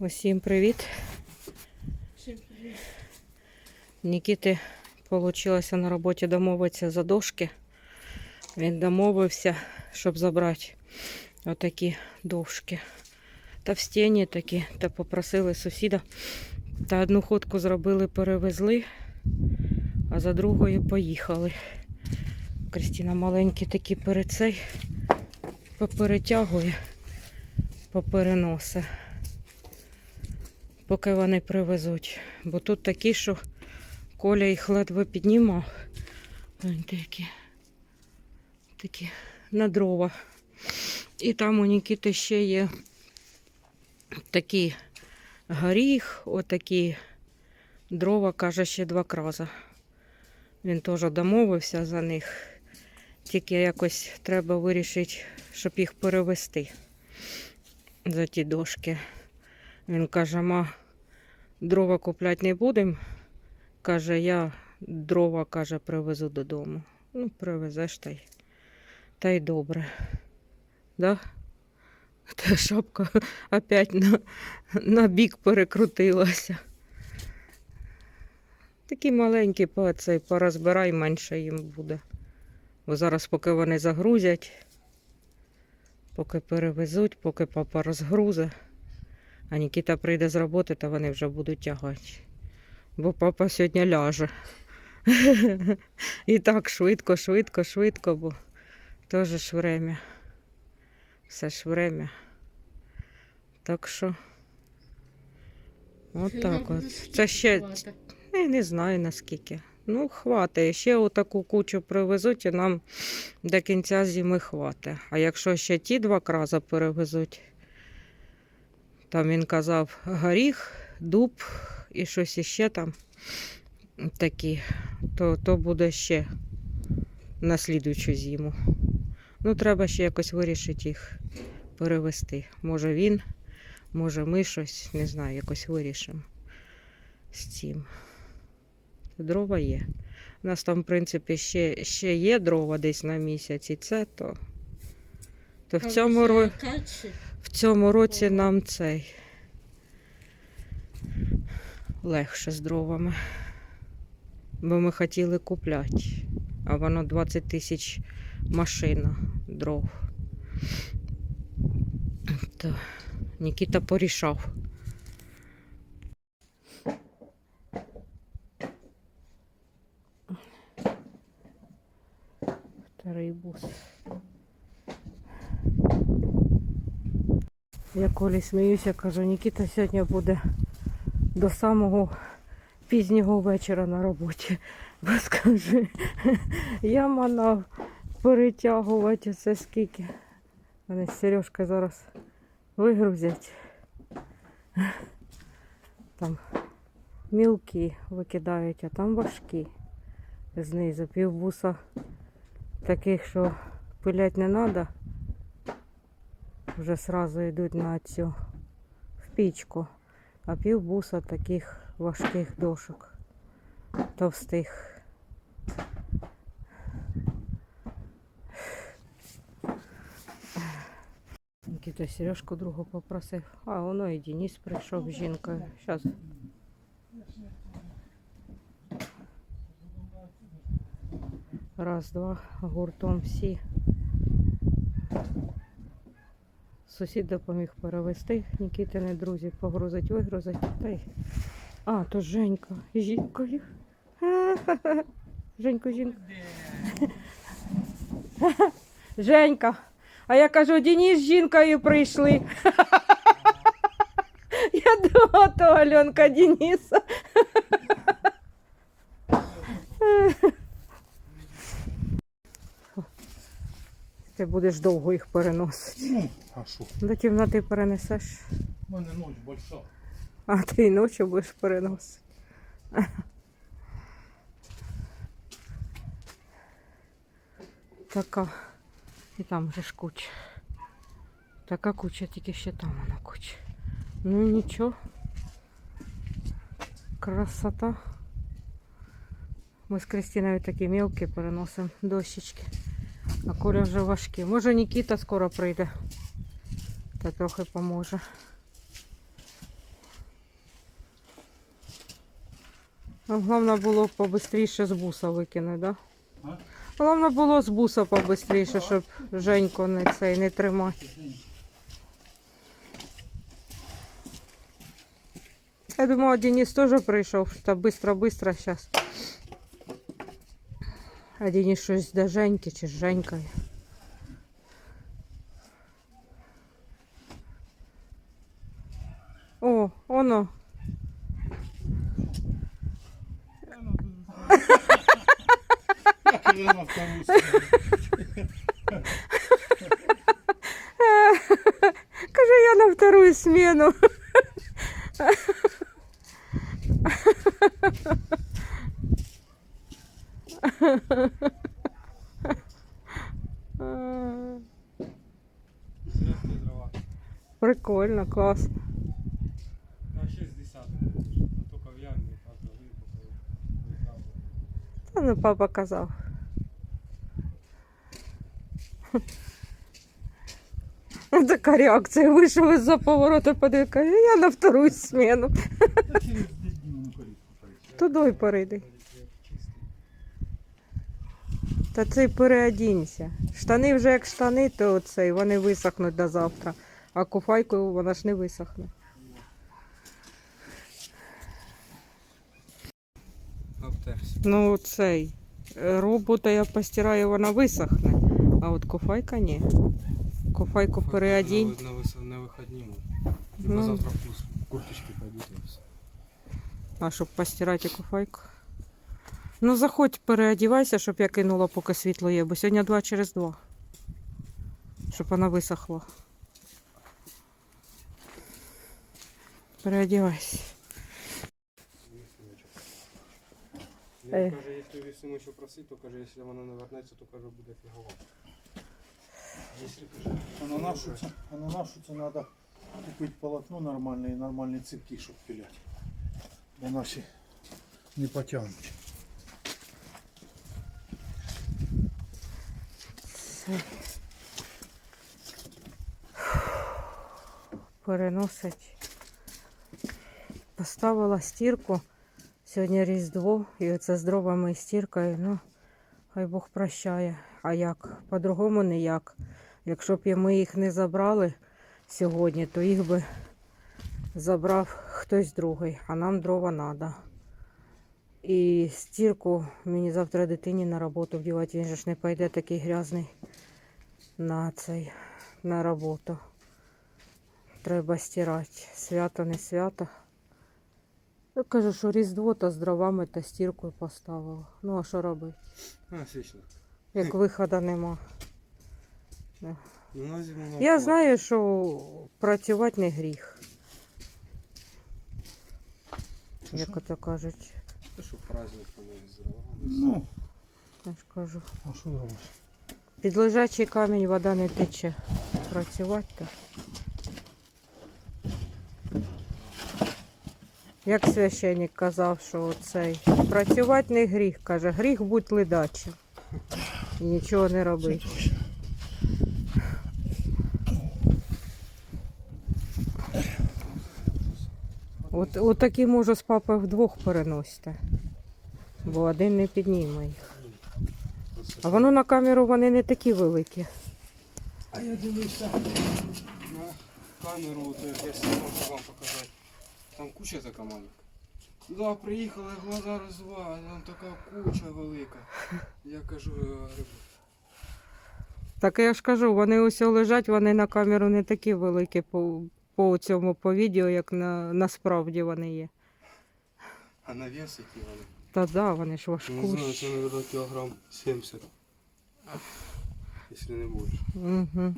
Усім привіт. Нікіти вийшло на роботі домовитися за дошки. Він домовився, щоб забрати отакі дошки. Та в стіні такі, та попросили сусіда. Та одну ходку зробили, перевезли, а за другою поїхали. Крістіна маленькі такі перед цей поперетягує, попереносе поки вони привезуть. Бо тут такі, що Коля їх ледве піднімав. Які такі на дрова. І там у Нікіти ще є такий горіх, отакі дрова, каже, ще два краза. Він теж домовився за них. Тільки якось треба вирішити, щоб їх перевести за ті дошки. Він каже, ма, дрова купляти не будемо. Каже, я дрова, каже, привезу додому. Ну, привезеш та й, та й добре. Да? Та шапка опять на, на бік перекрутилася. Такі маленькі по порозбирай, менше їм буде. Бо зараз, поки вони загрузять, поки перевезуть, поки папа розгрузе. А Нікіта прийде з роботи, та вони вже будуть тягати. Бо папа сьогодні ляже. І так швидко, швидко, швидко, бо теж ж время. Все ж время. Так що. От так от. Це ще я не знаю наскільки. Ну, хватить. Ще отаку кучу привезуть і нам до кінця зими хватить. А якщо ще ті два крази перевезуть, там він казав горіх, дуб і щось іще там такі, то, то буде ще на слідуючу зиму. Ну, треба ще якось вирішити їх перевести. Може він, може ми щось, не знаю, якось вирішимо з цим. Дрова є. У нас там, в принципі, ще, ще є дрова десь на місяць, і це то. То в цьому, ро... в цьому році нам цей легше з дровами. Бо ми хотіли купляти, а воно 20 тисяч машина дров. То Нікіта порішав. Старий бус. Я колі сміюся, кажу, Нікіта сьогодні буде до самого пізнього вечора на роботі. Бо скажи, я манав перетягувати це скільки. Вони з Сережкою зараз вигрузять. Там мілкі викидають, а там важкі. Знизу півбуса таких, що пилять не треба. Вже сразу йдуть на цю в пічку. А півбуса таких важких дошок. Товстих. Нікіта Сережку другу попросив. А воно і Денис прийшов з жінкою. Зараз. Раз, два, гуртом всі. Сусід допоміг перевезти Нікітини друзі, погрузить, вигрузить. Та й... А, то Женька. з Жінкою. Женьку, жінку. Женька. А я кажу, Денис з жінкою прийшли. Я думала, то Альонка Дениса. Ти будеш довго їх переносити. Ну, а що? До кімнати перенесеш, У мене ночь больша. а ти й ночі будеш переносити. Така. І там вже ж куча. Така куча, тільки ще там вона куча. Ну нічого. Красота. Ми з Кристиною такі мілкі переносимо дощечки. А коля вже важкі. Може Нікіта скоро прийде. Та трохи поможе. Нам головне було побистріше з буса викинути, так? Головне було з буса побистріше, щоб Женьку не цей не тримати. Я думала, Денис теж прийшов, та швидко-швидко зараз. А Денис щось до Женьки чи з Женькою. О, оно. Каже, я на вторую смену. Прикольно, класно. На 60. Только в ямі так глибоко. Та ну папа казав. Така реакція вийшов із-за повороту, подивив, я на вторую смену. Перейти. Туди й перейди. Та цей переодінься. Штани вже як штани, то цей, вони висохнуть до завтра. А куфайкою вона ж не висохне. Ну цей. е, Робота я постираю, вона висохне. А от куфайка ні. Куфайку переодінь. На, виходні. Ну. Завтра курточки пойдуть і все. А щоб постирати куфайку. Ну заходь, переодівайся, щоб я кинула, поки світло є, бо сьогодні два через два. Щоб вона висохла. Переодівайся. Він Е. каже, якщо весну ще просить, то каже, якщо вона не вернеться, то каже, буде фігово. Ананашуться, ананашуться надо купить полотно нормальное и нормальные цепки, чтобы пилять. Бо наши не потянуть. Переносить. Поставила стірку. Сьогодні Різдво, і оце з дровами і стіркою. Ну, хай Бог прощає. А як? По-другому ніяк. Якщо б ми їх не забрали сьогодні, то їх би забрав хтось другий, а нам дрова треба. І стірку мені завтра дитині на роботу вдівати, він же ж не пойде такий грязний на цей на роботу. Треба стирати. Свято, не свято. Я кажу, що Різдво та з дровами та стіркою поставила. Ну а що робити? А, свічно. Як виходу нема. Ну, на зиму на Я знаю, що працювати не гріх. Як ото кажуть, Та що праздник у них здорово. Ну, я ж кажу. а что робиш? Під лежачий камінь вода не тече. Працювати. Як священник казав, що цей працювати не гріх, каже, гріх будь ледачим. І нічого не робити. От, от такі можу з папою вдвох переносити. Бо один не підніме їх. А воно на камеру вони не такі великі. А я дивився на камеру, от як я сьогодні можу вам показати. Там куча така маленька. Да, приїхали, глаза розва, там така куча велика. Я кажу, е, говорю, Так я ж кажу, вони усе лежать, вони на камеру не такі великі по, по цьому по відео, як на, насправді вони є. а на вес які вони? Та да, вони ж Не знаю, важкущі. це, наверное, кілограм 70. Якщо не більше. Угу.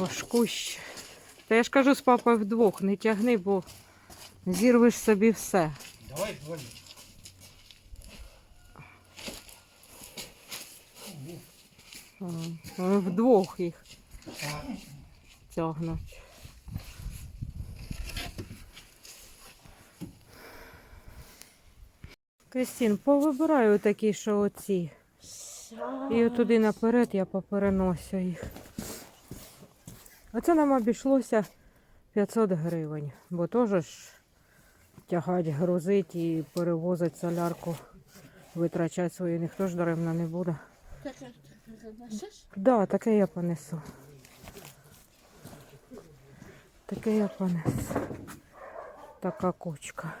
Важкущі. Та я ж кажу з папою вдвох, не тягни, бо зірвеш собі все. Давай, давай. Вдвох їх тягнуть. Кристин, повибираю такі, що оці. І отуди наперед я попереносю їх. Оце нам обійшлося 500 гривень, бо теж тягати, грузити і перевозити солярку, витрачати свою, ніхто ж даремно не буде. Таке? Да, таке я понесу. Таке я понесу. Така кучка.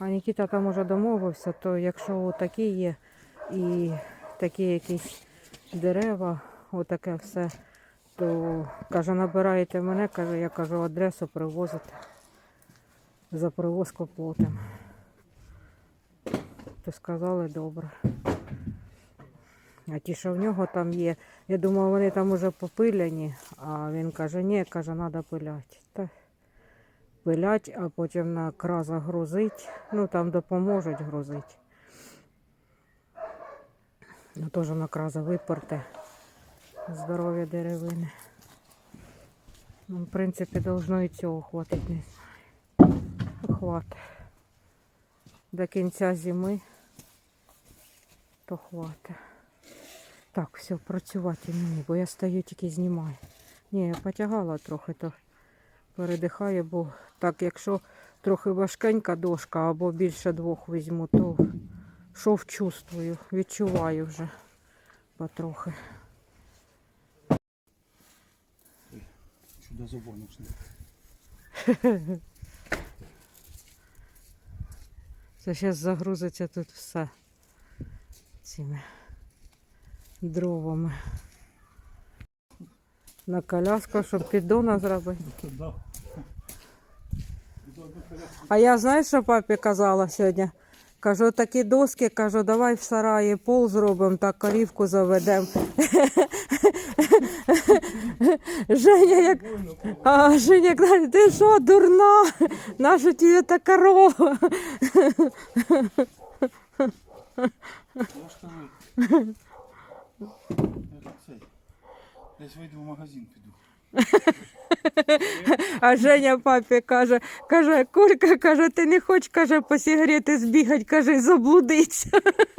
А Нікіта там уже домовився, то якщо такі є і такі якісь дерева, отаке все, то каже, набираєте мене, каже, я кажу адресу привозите. За привозку платимо. То сказали добре. А ті, що в нього там є, я думаю, вони там уже попиляні, а він каже, ні, каже, треба пиляти. Пилять, а потім на краза грузить. Ну там допоможуть грузити. Ну теж на краза виперте. Здоров'я деревини. Ну, в принципі, должно і цього хватить. Хватить. До кінця зими то хватить. Так, все, працювати мені, бо я стою тільки знімаю. Ні, я потягала трохи, то передихаю, бо так, якщо трохи важкенька дошка або більше двох візьму, то шов чувствую, відчуваю вже потрохи. Чудо забоночне. Це зараз загрузиться тут все цими дровами. На коляску, щоб піддона зробити. А я знаєш, що папі казала сьогодні? Кажу, такі доски, кажу, давай в сараї пол зробимо, так корівку заведемо. Женя, як... А, Женя каже, ти що, дурна? Наша тобі та корова? Я ж кажу. Я цей. Десь вийду в магазин піду. А Женя папі каже, каже, Колька, каже, ти не хочеш, каже, по сигарети збігати, каже, заблудиться.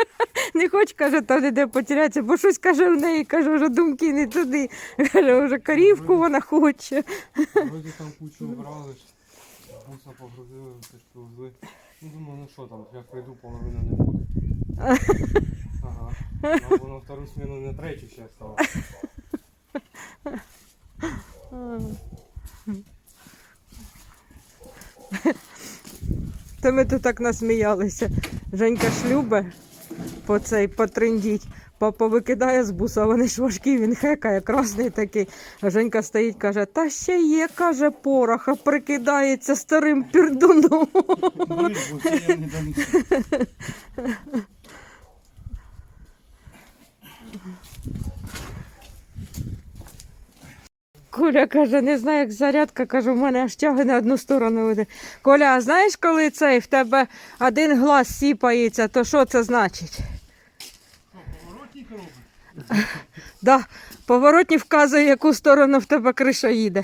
Не хочеш, каже, там ніде потерятися, бо щось каже в неї, каже, вже думки не туди. Каже, вже корівку вона хоче. Вроді там кучу брали, буса погрузили, все ж повезли. Ну думаю, ну що там, я прийду, половина не буде. Ага. Або на втору смену на третю ще стало. Та ми тут так насміялися. Женька шлюбе по цей потрендіть. Папа викидає з буса, вони ж важкі, він хекає, красний такий. А Женька стоїть, каже, та ще є, каже, пороха, прикидається старим пірдуном. Дивись, бо це я не донесу. Коля каже, не знаю, як зарядка, каже, в мене аж тяги на одну сторону веде. Коля, а знаєш, коли цей в тебе один глаз сіпається, то що це значить? Поворотник робить. Да, поворотні вказує, яку сторону в тебе криша їде.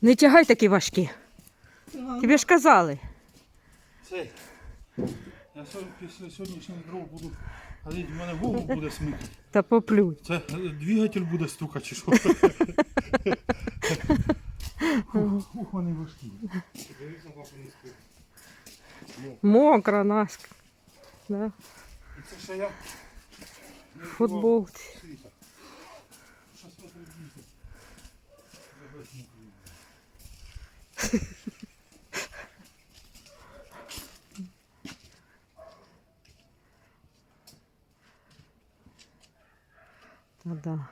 Не тягай такі важкі. Тобі ж казали. Цей. Я після сьогоднішніх дров буду ходити, в мене голову буде смикати. Та поплюй. Це е, двигатель буде стукати чи що? Ух, вони важкі. Мокра наска. Да. І це ще я. не Футбол. Світа. Щас я да.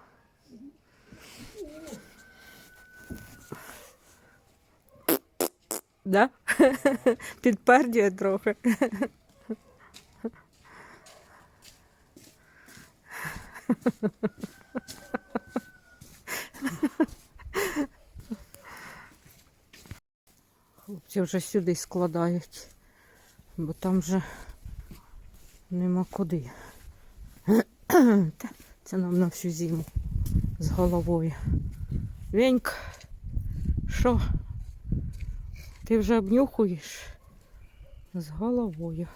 Да? Підпердює трохи. Хлопці вже сюди складають, бо там вже нема куди. Це нам на всю зиму з головою. Венька, що? Ти вже обнюхуєш з головою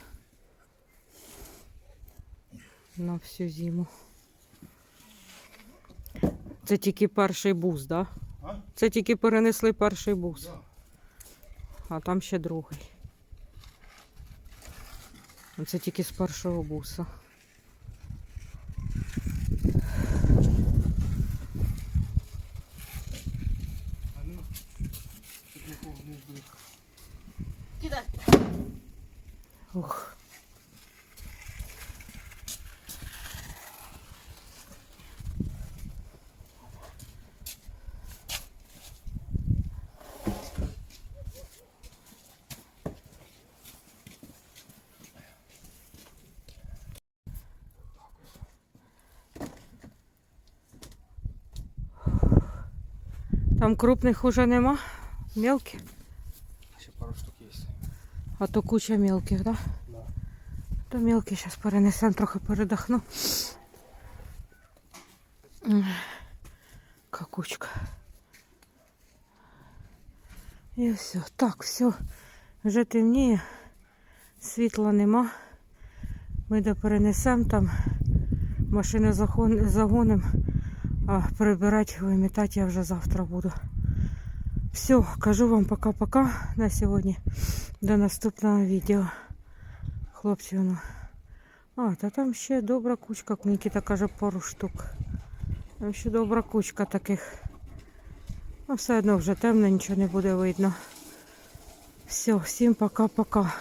на всю зиму. Це тільки перший бус, да? Це тільки перенесли перший бус. А там ще другий. Це тільки з першого буса. Там крупних уже нема? Мелкі? Ще пару штук є. А то куча мелких, да? Да. То мелкий зараз перенесемо, трохи передохну. Яка. І все. Так, все. Вже темніє. Світла нема. Ми де перенесемо там. Машину загон- загонимо. А прибирати, вимітати я вже завтра буду. Все, кажу вам пока-пока на сьогодні. До наступного відео. Хлопці, ну. А, та там ще добра кучка, Нікіта каже, пару штук. Там ще добра кучка таких. Ну, все одно вже темно, нічого не буде видно. Все, всім пока-пока.